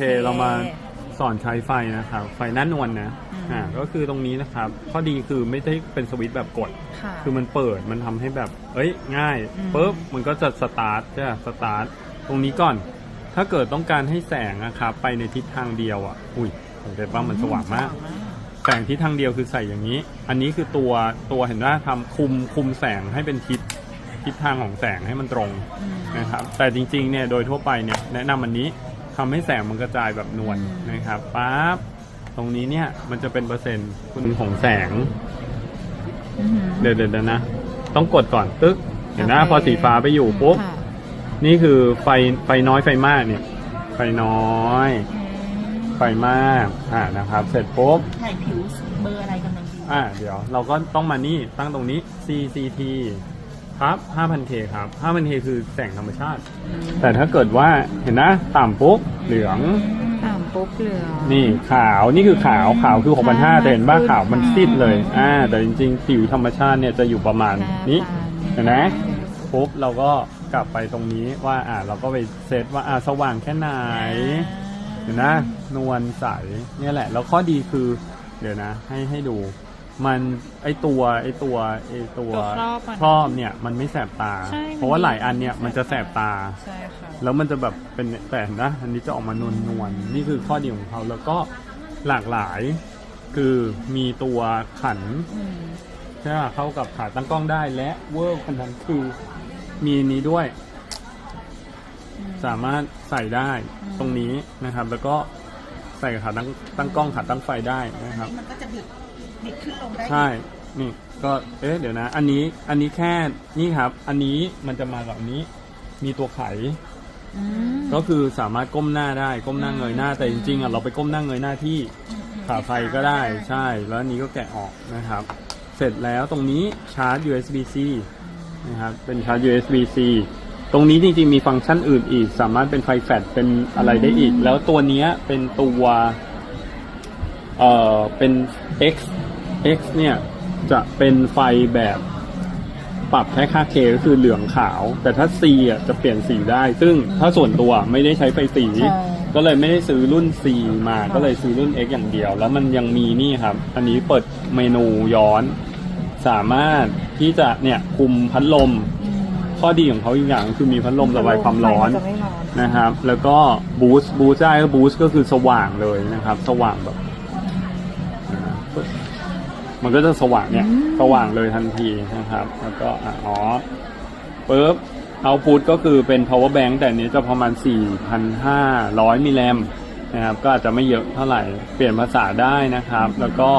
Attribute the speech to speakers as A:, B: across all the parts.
A: เคเรามาสอนใช้ไฟนะครับ ไฟหน้านวลนะ
B: อืม
A: อ่าก็คือตรงนี้นะครับ ข้อดีคือไม่ได้เป็นสวิตช์แบบกด
B: ค่ะ
A: คือมันเปิดมันทำให้แบบ เอ้ย ง่าย
B: อืม
A: ปุ๊บมันก็จะสตาร์ทใช่ปะสตาร์ทตรงนี้ก่อน ถ้าเกิดต้องการให้แสงนะครับไปในทิศทางเดียวอะ อุ้ยเห็นป่ะมันสว่างมาก แสงทิศทางเดียวคือใส่อย่างนี้ อันนี้คือตัวตัวเห็นว่าทำคุมคุมแสงให้เป็นทิศทิศทางของแสงให้มันตรง
B: อืม
A: นะครับ แต่จริงๆเนี่ยโดยทั่วไปเนี่ยแนะนำอันนี้ ทำให้แสงมันกระจายแบบนวล
B: อืม
A: นะครับปั๊บตรงนี้เนี่ยมันจะเป็นเปอร์เซ็นต์คุณของแสง
B: อือหือ
A: เดี๋ยวเดี๋ยวนะ ต้องกดก่อนตึ๊กเห็นนะ
B: โอเค
A: พอสีฟ้าไปอยู่ปุ๊บ
B: ค่ะ
A: นี่คือไฟไฟน้อยไฟมากเนี่ย ไฟน้อย ไฟมากอ่านะครับ เสร็จปุ๊บ
B: ถ่ายผิวเบอร์อะไรกำลังดี
A: อ่าเดี๋ยวเราก็ต้องมานี่ตั้งตรงนี้ CCT ครับ 5,000K ครับ 5,000K คือแสงธรรมชาติ แต่ถ้าเกิดว่าเห็นนะต่ำปุ๊บเหลือง
B: ต่ำปุ๊บเหลือง
A: นี่ขาวนี่คือขาวขาวคือ
B: ใช่
A: 6,500แต่เห็นว่า
B: ขึ้น
A: ขาวมัน
B: ค่ะ
A: ซีดเลยอ่าแต่จริงๆ ผิวธรรมชาติเนี่ยจะอยู่ประมาณนี้เห็นไหมปุ๊บเราก็กลับไปตรงนี้ว่าอ่าเราก็ไปเซตว่าอ่าสว่างแค่ไหนเห็นนะนวลใสเนี่ยแหละ แล้วข้อดีคือ เดี๋ยวนะ ให้ให้ดู มันไอตัวไอตัวไอตัว
B: ตัวครอบอะนะ
A: ครอบเนี่ยมันไม่แสบตา
B: ใช่
A: เพราะว่าหลายอันเนี่ยมันจะแสบตา
B: ใช่ค่ะ
A: แล้วมันจะแบบเป็นแต่นะ อันนี้จะออกมานวลนวลๆนี่คือข้อดีของเขาแล้วก็หลากหลายคือมีตัวขัน
B: อืม
A: ใช่ไหมเข้ากับขาตั้งกล้องได้และเวอร์คนนั้นคือมีนี้ด้วย
B: อืม
A: สามารถใส่ได้
B: อืม
A: ตรงนี้นะครับ แล้วก็ใส่กับขาตั้งตั้งกล้องขาตั้งไฟได้นะครับ
C: มันก็จะบิด บิดขึ้นลงได้
A: ใช่ นี่ก็เอ๊ะเดี๋ยวนะ อันนี้อันนี้แค่นี่ครับ อันนี้มันจะมากับอันนี้ มีตัวไข
B: อืม
A: ก็คือสามารถก้มหน้าได้ก้มหน้าเงยหน้าแต่จริงๆอะเราไปก้มหน้าเงยหน้าที่ขาไฟก็ได้ใช่ แล้วอันนี้ก็แกะออกนะครับ เสร็จแล้วตรงนี้ชาร์จ USB-C นะครับเป็นชาร์จ USB-C ตรงนี้จริงๆมีฟังก์ชันอื่นอีก สามารถเป็นไฟแฟลชเป็นอะไรได้อีก แล้วตัวเนี้ยเป็นตัวเอ่อเป็น X X เนี่ยจะเป็นไฟแบบปรับแค่ค่า K ก็คือเหลืองขาว แต่ถ้า C อะจะเปลี่ยนสีได้ ซึ่งถ้าส่วนตัวไม่ได้ใช้ไฟสี
B: ใช่
A: ก็เลยไม่ได้ซื้อรุ่น C มา ก็เลยซื้อรุ่น X อย่างเดียว แล้วมันยังมีนี่ครับ อันนี้เปิดเมนูย้อน สามารถที่จะเนี่ยคุมพัดลม
B: อืม
A: ข้อดีของเขาอีกอย่างคือมีพัดลมระบายความร้อน
B: ไฟจะไม่ร้อน
A: นะครับ แล้วก็บูสต์บูสต์ได้ก็บูสต์ก็คือสว่างเลยนะครับ สว่างแบบ มันก็จะสว่างเนี่ยสว่างเลยทันทีนะครับ แล้วก็อะอ๋อปุ๊บเอาพุทก็คือเป็น power bank แต่อันนี้จะประมาณ 4,500 มิลลิแอมป์นะครับ ก็อาจจะไม่เยอะเท่าไหร่ เปลี่ยนภาษาได้นะครับ แล้วก็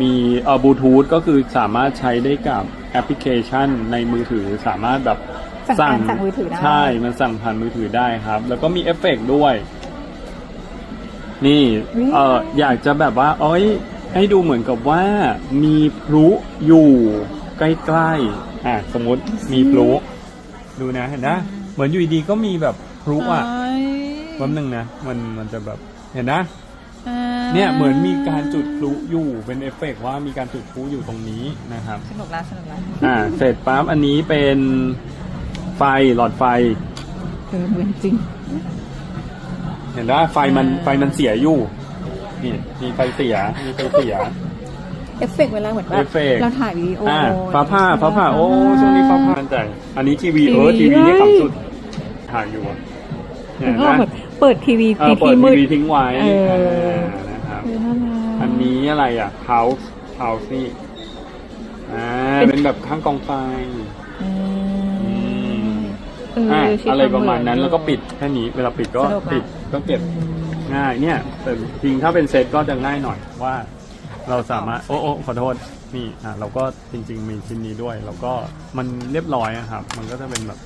A: มีเอ่อบลูทูธก็คือสามารถใช้ได้กับแอปพลิเคชันในมือถือสามารถแบบ
B: สั่งการจากมือถือได้
A: ใช่ มันสั่งผ่านมือถือได้ครับ แล้วก็มีเอฟเฟกต์ด้วย นี่
B: อุ๊ย
A: เอออยากจะแบบว่าเอ้ย ให้ดูเหมือนกับว่ามีพลุอยู่ใกล้ๆอะสมมติมีพลุดูนะเห็นนะเหมือนอยู่ดีๆก็มีแบบพลุอะ
B: เอ้ย
A: แป๊บนึงนะมันมันจะแบบเห็นนะ
B: อ่า
A: เนี่ยเหมือนมีการจุดพลุอยู่เป็นเอฟเฟกต์ว่ามีการจุดพลุอยู่ตรงนี้นะครับ
B: สนุกละสนุกละ
A: อ่าเสร็จปั๊บอันนี้เป็นไฟหลอดไฟ
B: เออเหมือนจริง
A: เห็นว่าไฟมัน
B: อ่า
A: ไฟมันเสียอยู่ นี่มีไฟเสียมีไฟเสีย
B: เอฟเฟกต์เวลาเหมือนแบ
A: เอบฟเฟกต์
B: เราถ่ายวิดีโอ
A: อ่า
B: อ่
A: ฟ้าผ่าฟ้าผ่าโอ้ช่วงนี้ฟ้าผ่าใจอันนี้ทีวีเออ
B: ที
A: ที
B: วี
A: วีนี่
B: เฮ้ย
A: ต่ำสุดถ่ายอยู่อะเห็
B: แล้ว
A: น
B: ก็
A: ไหม
B: แบบเปิดทีวี
A: เออ
B: ที
A: เปิด
B: มื
A: ที
B: ด
A: วีทิ้งไว้
B: เออ
A: เออนะครับ
B: เออน่ารัก
A: อันนี้อะไรอะ house house นี่อ่าเป็นแบบข้างกองไฟ
B: อื
A: อื
B: ม
A: ม
B: เออ
A: อะ
B: ชีวิต
A: อะไรประมาณนั้น
B: เหอ
A: แล้วก็ปิดแค่นี้เวลาปิดก็
B: สนุกอะ
A: ปิดก็เก็บ ง่ายเนี่ยแต่จริงถ้าเป็นเซตก็จะง่ายหน่อยว่า เราสามารถโอ้โอ้ขอโทษนี่อะเราก็จริง ๆ มีชิ้นนี้ด้วย แล้วก็มันเรียบร้อยอะครับ มันก็จะเป็นแบบ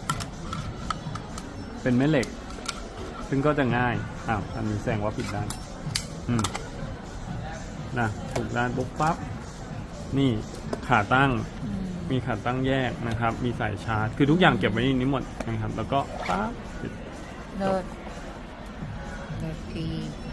A: เป็นแม่เหล็ก ซึ่งก็จะง่ายอ้าวอันนี้แสดงว่าผิดด้านอืมนะถูกด้านปุ๊บปั๊บนี่ขาตั้งมีขาตั้งแยกนะครับ มีสายชาร์จ คือทุกอย่างเก็บไว้ในนี้หมดนะครับ แล้วก็ปั๊บปิด
B: เลิศ เลิศดี